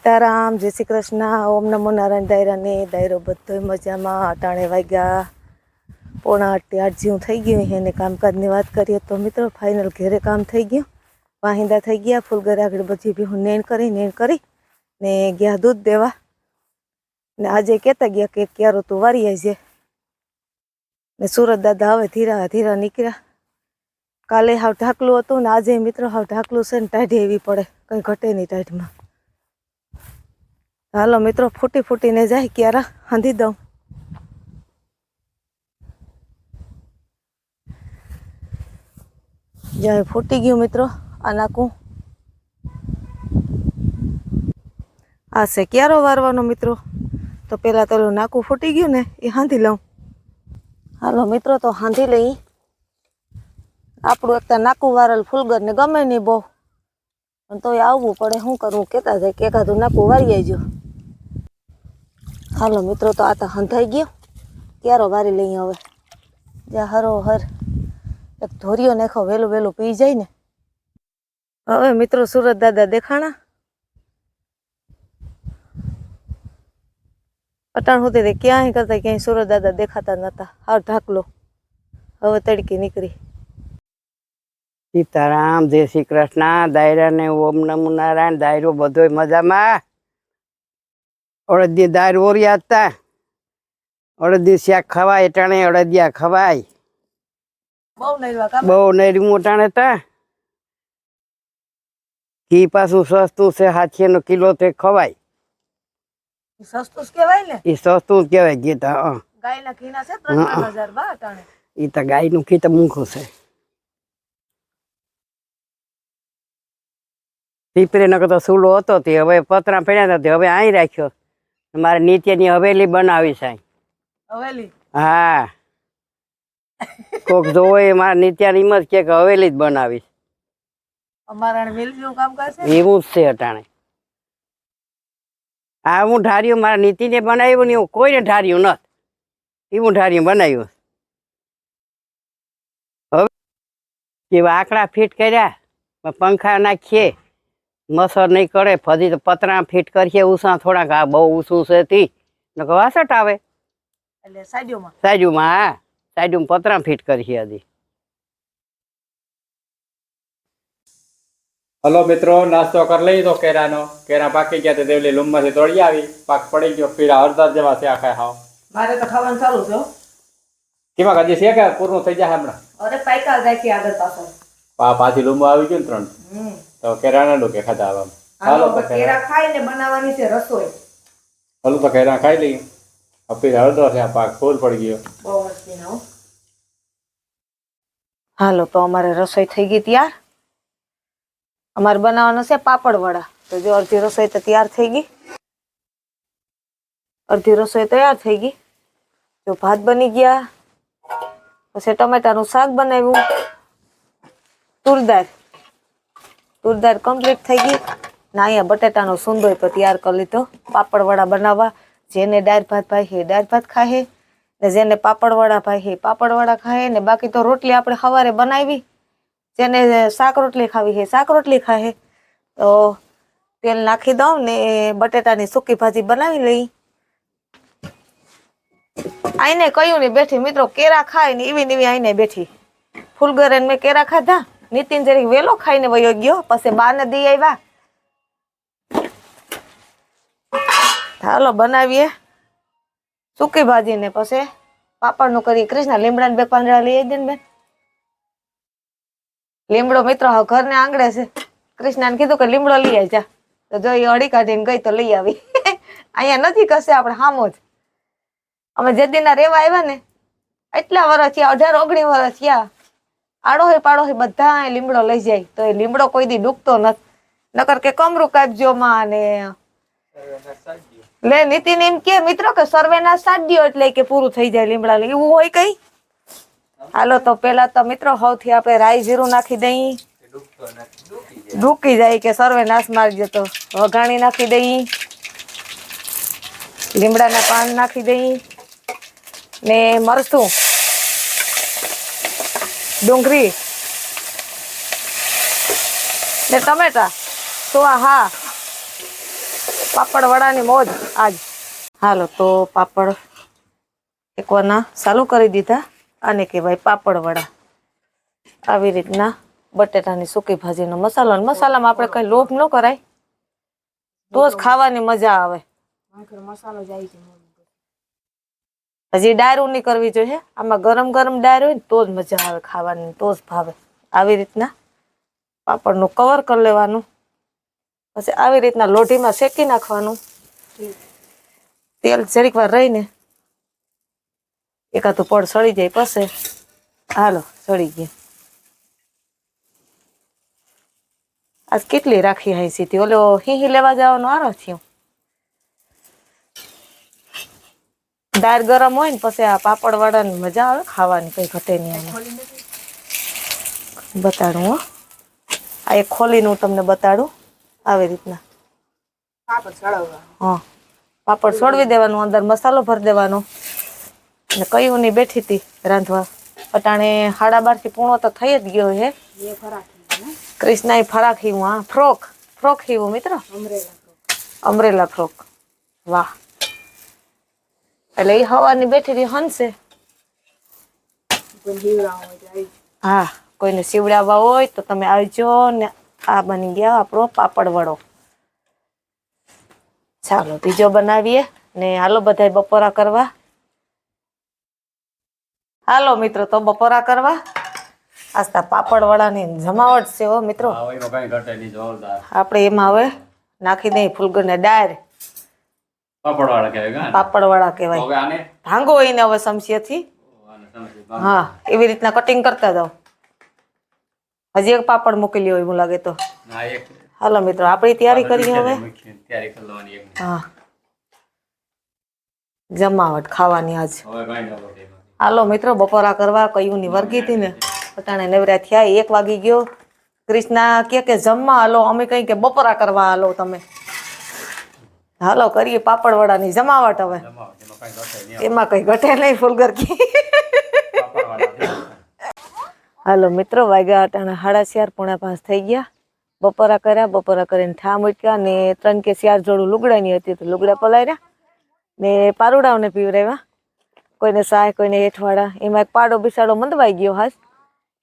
સીતારામ, જય શ્રી કૃષ્ણ, ઓમ નમો નારાયણ દાયરાને દાયરો બધો મજામાં, અટાણે વાગ્યા, પોણા આઠથી આઠ જેવું થઈ ગયું અને કામકાજની વાત કરીએ તો મિત્રો ફાઇનલ ઘેરે કામ થઈ ગયું. વાહિંદા થઈ ગયા ફૂલગરે આગળ બધી બી હું નેણ કરી નેણ કરી ને ગયા દૂધ દેવા. ને આજે કહેતા ગયા કે ક્યારો તું વારી આવજે ને સુરત દાદા હવે ધીરા ધીરા નીકળ્યા. કાલે હાવ ઢાકલું હતું ને આજે મિત્રો હાવ ઢાકલું છે ને ટાઢી એવી પડે, કંઈ ઘટે નહીં ટાઢમાં. હાલો મિત્રો, ફૂટી ફૂટીને જાય ક્યારે? હાંધી દઉં. જાય, ફૂટી ગયું મિત્રો, આ નાખું. આ છે ક્યારો વારવાનો મિત્રો? તો પેલા તો નાકું ફૂટી ગયું ને, એ હાંધી લઉં. હાલો મિત્રો, તો હાંધી લઈ. આપણું એકતા નાકું વારેલ ફૂલગર ને ગમે નહીં બહુ. પણ તોય આવવું પડે, શું કરવું? કહેતા જાય કે એકાદું નાકું વારી આવજો. હાલો મિત્રો, તો આ તો હંધાઈ ગયો. ક્યારો વારી લઈ હવે જ્યાં હરો હર. એક ધોરિયો નાખો વહેલું વહેલું પી જાય ને. હવે મિત્રો સુરત દાદા દેખાણા. અટાણ હોતી તે ક્યાંય કરતા ક્યાંય સુરત દાદા દેખાતા નતા. હાવ ઢાકલો. હવે તડકી નીકળી. સીતારામ જય શ્રી કૃષ્ણ દાયરા ને ઓમ નમો નારાયણ દાયરો બધોય મજામાં. અડદી દાયર ઓરિયા હતા. અડદી શાક ખવાય ટાણે અડદિયા ખવાય. બહુ નરવા કામ બહુ નૈરી મોટાણે હતા. ઘી પાછું સસ્તું છે હાથીએ નો કિલો તે ખવાય. સસ્તું જ ને? એ સસ્તું કેવાય ઘી તો. ગાયના ઘીના છે ત્રણ હજાર બા ઈ તો ગાયનું ઘી તો મૂંઘું છે. પીપરે નકર તો સૂલો હતો તે હવે પતરા પડ્યા હતા તે હવે અહીં રાખ્યો. મારે નીચેની હવેલી બનાવી છે. હવેલી? હા. કોક જોવો એ મારા નીચેની એમ જ કે હવેલી જ એવું છે અટાણે. હા હું ઢાર્યું મારા નીતિને બનાવ્યું ને એવું કોઈને ઢાર્યું નથી. એવું ઢાર્યું બનાવ્યું. હવે આંકડા ફિટ કર્યા પંખા નાખીએ. મસર નહીં કરે ફરી તો પતરા ફિટ કરીએ ઉષા થોડાક આ બહુ ઊંચું છે તી. નકર વાસટ આવે. એટલે સાજુમાં સાજુમાં હા. સાજુમાં પતરા ફિટ કરીએ હજી. હલો મિત્રો નાસ્તો કરી લઈ તો કેરાનો. કેરા પાકી ગયા તે દેવલી લૂમમાંથી તોડી આવી. પાક પડી ગયો પીળા અડધા જેવા છે આખા હાવ. મારે તો ખાવાનું ચાલુ છે કેમાં હજી છે કે પૂરું થઈ જાય હમણાં? અરે પાયકા રાખી આગળ પાછળ. પા પાછી લૂંબો આવી ગયું ને ત્રણ. તો કેરાના ડોકે ખાધા આવા હાલો તો કેરા. ખાઈ ને બનાવવાની છે રસોઈ. હાલો તો કેરા ખાઈ લઈએ. અપી પીળા છે આ પાક ફૂલ પડી ગયો. બહુ મસ્તી ના હાલો તો અમારે રસોઈ થઈ ગઈ તૈયાર. અમારે બનાવવાનો છે પાપડ વડા તો જો અડધી રસોઈ તો તૈયાર થઈ ગઈ. અડધી રસોઈ તૈયાર થઈ ગઈ. જો ભાત બની ગયા. પછી ટમેટાનું શાક બનાવ્યું. તુરદાર. તુરદાર કમ્પ્લીટ થઈ ગઈ. ને અહીંયા બટેટાનો સુંદોય પણ તૈયાર કરી લીધો. પાપડ વડા બનાવવા. જેને દાળ ભાત ભાઈ હે દાળ ભાત ખાહે. ને જેને પાપડ ભાઈ હે વડા ખાય ને બાકી તો રોટલી આપણે સવારે બનાવી. જેને શાક રોટલી ખાવી હે શાક રોટલી ખાહે. તો તેલ નાખી દઉં ને બટેટાની સૂકી ભાજી બનાવી લઈ. આઈને કયું ને બેઠી મિત્રો કેરા ખાય ને એવી ને એવી આઈને બેઠી. ફૂલગરે મેં કેરા ખાધા. નીતિન જરીક વેલો ખાઈને વયો ગયો, પછી બા ને દી આવ્યા હાલો, બનાવીએ. સૂકી ભાજી ને પછી પાપડનું કરીએ. કૃષ્ણ લીમડા ને બે પાંદડા લઈ દે ને બેન. લીમડો મિત્રો ઘર ને આંગળે છે. કૃષ્ણ કીધું કે લીમડો લઈ આવી જા. તો જો એ અડી કાઢીને ગઈ તો લઈ આવી. અહીંયા નથી કશે આપણે હામો જ. અમે જે દિના રેવા આવ્યા ને, એટલા વર્ષ થયા, અઢાર ઓગણીસ વર્ષ થયા. આડોહી હોય બધા લીમડો લઈ જાય. તો એ લીમડો કોઈ દી ડૂબતો નથી. નકર કે કમરું કાપજો માં ને લે નીતિન એમ કે, મિત્રો કે સર્વેના સાડ્યો એટલે કે પૂરું થઈ જાય લીમડા એવું હોય કઈ? હાલો તો પેલા તો મિત્રો હવથી આપણે રાઈ જીરું નાખી દઈ. ડૂકી જાય કે સર્વે નાશ મારજો તો વઘાણી નાખી દઈ. લીમડાના પાન નાખી દઈ. ને મરચું. ડુંગળી. ને ટમેટા. તો હા. પાપડ વડાની મોજ આજ. હાલો તો પાપડ એકવારના ચાલુ કરી દીધા. આને કહેવાય પાપડ વડા આવી રીતના બટેટાની સૂકી ભાજીનો મસાલો. અને મસાલામાં આપણે કઈ લોભ ન કરાય. તો જ ખાવાની મજા આવે. હજી ડાયરું નહીં કરવી જોઈએ. આમાં ગરમ ગરમ ડાયર હોય ને તો જ મજા આવે ખાવાની, તો જ ભાવે. આવી રીતના પાપડનું કવર કરી લેવાનું. પછી આવી રીતના લોઢીમાં શેકી નાખવાનું. તેલ જરીક વાર રહીને એકાદું પડ સળી જાય પછી. હાલો, સળી ગયા. આજ કેટલી રાખી હાઈ સીધી ઓલો હિહી લેવા જવાનો આરો થયો? દાળ ગરમ હોય ને પછી આ પાપડ વાળાની મજા આવે, ખાવાની કઈ ઘટે નહીં બતાડું હો. આ એક ખોલીને હું તમને બતાડું, આવી રીતના. હા. પાપડ છોડવી દેવાનું, અંદર મસાલો ભરી દેવાનો. ને કયું ની બેઠી હતી રાંધવા. પટાણે હાડા બારથી પૂણો તો થઈ જ ગયો હે. કૃષ્ણા ફરાક હા. ફ્રોક. ફ્રોક હીવું મિત્ર? અમરેલા ફ્રોક. વાહ. એટલે એ હવાની બેઠી રહી હનશે હા કોઈને સીવડાવવા હોય તો તમે આવજો ને આ બની ગયા આપણો પાપડ વડો. ચાલો બીજો બનાવીએ ને હાલો બધા બપોરા કરવા. હાલો મિત્રો તો બપોરા કરવા. આસ્તા પાપડ વડાની જમાવટ છે હો મિત્રો. આપણે એમાં હવે નાખી દઈએ ફૂલગરને ડાયર પાપડ વાળા કહેવાય કાં? પાપડ વડા કહેવાય. હવે આને? ભાંગો એને હવે હા એવી રીતના કટિંગ કરતા જાઓ. હજી એક પાપડ મૂકી હોય એવું લાગે તો. હાલો મિત્રો આપણી તૈયારી કરી હવે. હા. જમાવટ ખાવાની આજ. હાલો મિત્રો બપોરા કરવા કયું ની વર્ગી હતી ને? પટાણે નવરા થયા એક વાગી ગયો. ક્રિષ્ના કે કે જમવા હાલો અમે કઈ કે બપોરા કરવા હાલો તમે. હાલો કરીએ પાપડ વડાની જમાવટ હવે. એમાં કઈ ઘટે નહીં. એમાં કઈ ઘટે નહીં ફૂલગર કી હાલો મિત્રો વાગ્યા અટાણા સાડા ચાર પોણા પાંચ થઈ ગયા. બપોરા કર્યા બપોરા કરીને ઠામ ઉટક્યા ને ત્રણ કે ચાર જોડું લુગડાની હતી તો લુગડા પલાર્યા ને પારુડાઓને પીવરાવ્યા કોઈને સાય કોઈને હેઠવાડા એમાં એક પાડો બિસાડો મંદવાઈ ગયો હાસ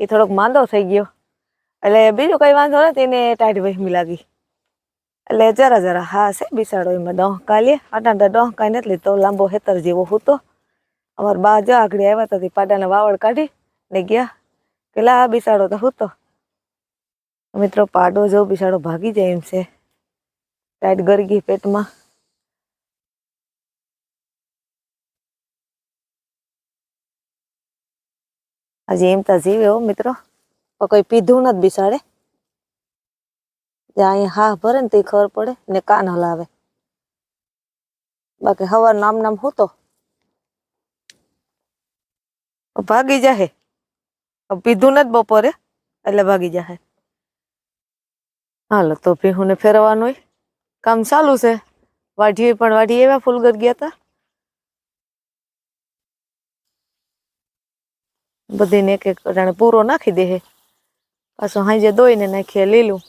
એ થોડોક માંદો થઈ ગયો. એટલે બીજું કઈ વાંધો નથી એને ટાઈટ વહેમી લાગી. એટલે જરા જરા હા છે, બિસાડો એમાં ડોંકા લે. અટાણા ડોંકા નથી લીધો લાંબો હેતર જેવો હતો. અમાર બા જો આગળ આવ્યા હતા, તે પાડાના વાવડ કાઢી ને ગયા. પેલા આ બિસાડો તો હતો. મિત્રો, પાડો જો બિસાડો ભાગી જાય એમ છે. ટાઈટ ગરગી પેટમાં. હજી એમ તા જીવે હો મિત્રો. કોઈ પીધું નથી બિસાડે. અહીંયા હા ભરે ને તે ખબર પડે ને કાન હલાવે. બાકી હવાર નામ નામ હું તો ભાગી જાહે. પીધું નથી બપોરે, એટલે ભાગી જાહે. હાલો, તો ભીહુને ફેરવવાનું કામ ચાલુ છે. વાઢીએ પણ વાઢી એવા ફૂલગર ગયા હતા બધીને એક એક પૂરો નાખી દે પાછો હાંજે દોઈને નાખીએ લીલું.